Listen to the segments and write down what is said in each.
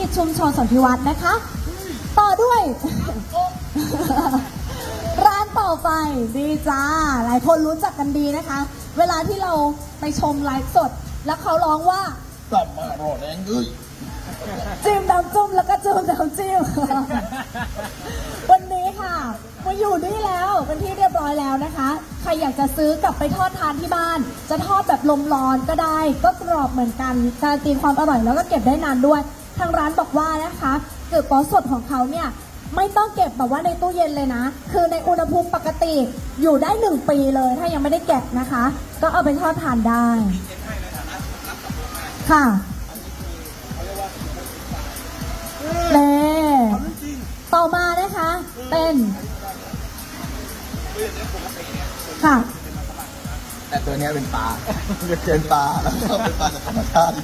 กิจชุมชนสันติวัฒน์นะคะ ต่อด้วย ร้านต่อไปดีจ้า หลายคนรู้จักกันดีนะคะ เวลาที่เราไปชมไลฟ์สด แล้วเขาร้องว่าสัมมาโรแดงเอ้ยจิ้มน้ำจุ่มแล้วก็จุ่มน้ำจิ้มวันนี้ค่ะมาอยู่นี่แล้วเป็นที่เรียบร้อยแล้วนะคะ ใครอยากจะซื้อกลับไปทอดทานที่บ้าน จะทอดแบบลมร้อนก็ได้ ก็กรอบเหมือนกันการตีความอร่อยแล้วก็เก็บได้นานด้วย ทางร้านบอกว่านะคะเกิดปอสดของเขาเนี่ยไม่ต้องเก็บแบบว่าในตู้เย็นเลยนะ คือในอุณหภูมิปกติอยู่ได้หนึ่งปีเลย ถ้ายังไม่ได้แกะนะคะ ก็เอาไปทอดทานได้ ค่ะเน่ต่อมานะคะ เป็นค่ะ แต่ตัวเนี้ยเป็นปลาเป็นปลาแล้วเป็นปลาจากธรรมชาติ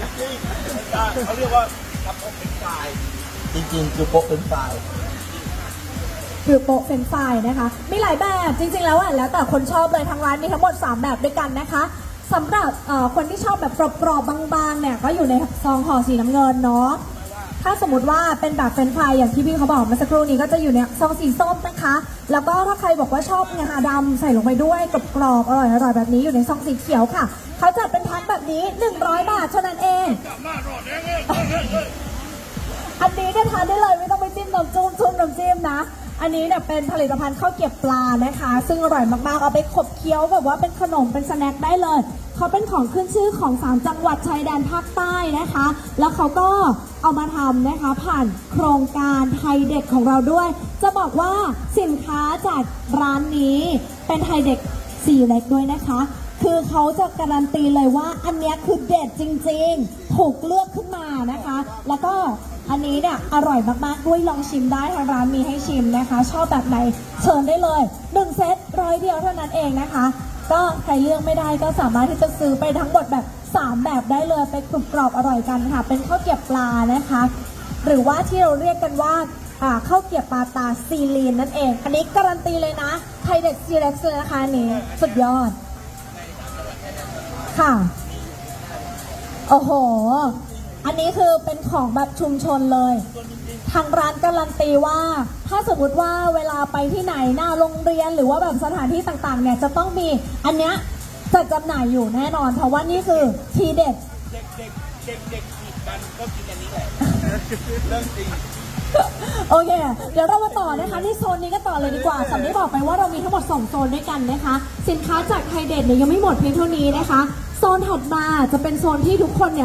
จริงๆเขาเรียกว่าทำโป๊ะเป็นปลายจริงๆคือโป๊ะเป็นปลายคือโปะเฟรนช์ฟรายนะคะ มีหลายแบบจริงๆแล้วอะแล้วแต่คนชอบเลยทางร้านมีทั้งหมด 3 แบบด้วยกันนะคะสำหรับเอ่อคนที่ชอบแบบกรอบๆบางๆเนี่ยก็อยู่ในซองห่อสีน้ำเงินเนาะ ถ้าสมมติว่าเป็นแบบเฟรนช์ฟรายอย่างที่พี่เขาบอกเมื่อสักครู่นี้ก็จะอยู่ในซองสีส้มนะคะ แล้วก็ถ้าใครบอกว่าชอบงาดำใส่ลงไปด้วยกรอบๆอร่อยอร่อยแบบนี้อยู่ในซองสีเขียวค่ะ เขาจัดเป็นพันแบบนี้ 100 บาทเท่านั้นเอง อันนี้เนี่ยทานได้เลยไม่ต้องไปจิ้มน้ำจุ้มจุ้มน้ำจิ้มนะ อันนี้เนี่ยเป็นผลิตภัณฑ์ข้าวเกรี๊ยวปลานะคะ ซึ่งอร่อยมากๆ เอาไปขบเคี้ยวแบบว่าเป็นขนมเป็นสแน็คได้เลย เขาเป็นของขึ้นชื่อของสามจังหวัดชายแดนภาคใต้นะคะ แล้วเขาก็เอามาทำนะคะ ผ่านโครงการไทยเด็กของเราด้วย จะบอกว่าสินค้าจากร้านนี้เป็นไทยเด็กสีเล็กด้วยนะคะ คือเขาจะการันตีเลยว่าอันเนี้ยคือเด็ดจริงๆ ถูกเลือกขึ้นมานะคะ แล้วก็อันนี้เนี่ยอร่อยมากๆด้วยลองชิมได้ทางร้านมีให้ชิมนะคะ ชอบแบบไหนเชิญได้เลย1เซตร้อยเดียวเท่านั้นเองนะคะ ก็ใครเลือกไม่ได้ก็สามารถที่จะซื้อไปทั้งหมดแบบ 3 แบบได้เลยไปกรุบกรอบอร่อยกันค่ะ เป็นข้าวเกรี๊ยวปลานะคะ หรือว่าที่เราเรียกกันว่าข้าวเกี๊ยวปลาตาซีลีนนั่นเอง อันนี้การันตีเลยนะไทยเด็ดซีเล็กซ์เลยนะคะนนี้สุดยอด ค่ะ โอ้โห อันนี้คือเป็นของแบบชุมชนเลย ทางร้านการันตีว่า ถ้าสมมติว่าเวลาไปที่ไหนหน้าโรงเรียนหรือว่าแบบสถานที่ต่างๆ เนี่ยจะต้องมีอันเนี้ยจัดจำหน่ายอยู่แน่นอน เพราะว่านี่คือทีเด็ด โอเค เดี๋ยวเรามาต่อนะคะที่โซนนี้ก็ต่อเลยดีกว่าสำได้บอกไปว่าเรามีทั้งหมด2โซนด้วยกันนะคะ สินค้าจากไทยเด็ดเนี่ยยังไม่หมดเพียงเท่านี้นะคะ โซนถัดมาจะเป็นโซนที่ทุกคนเนี่ย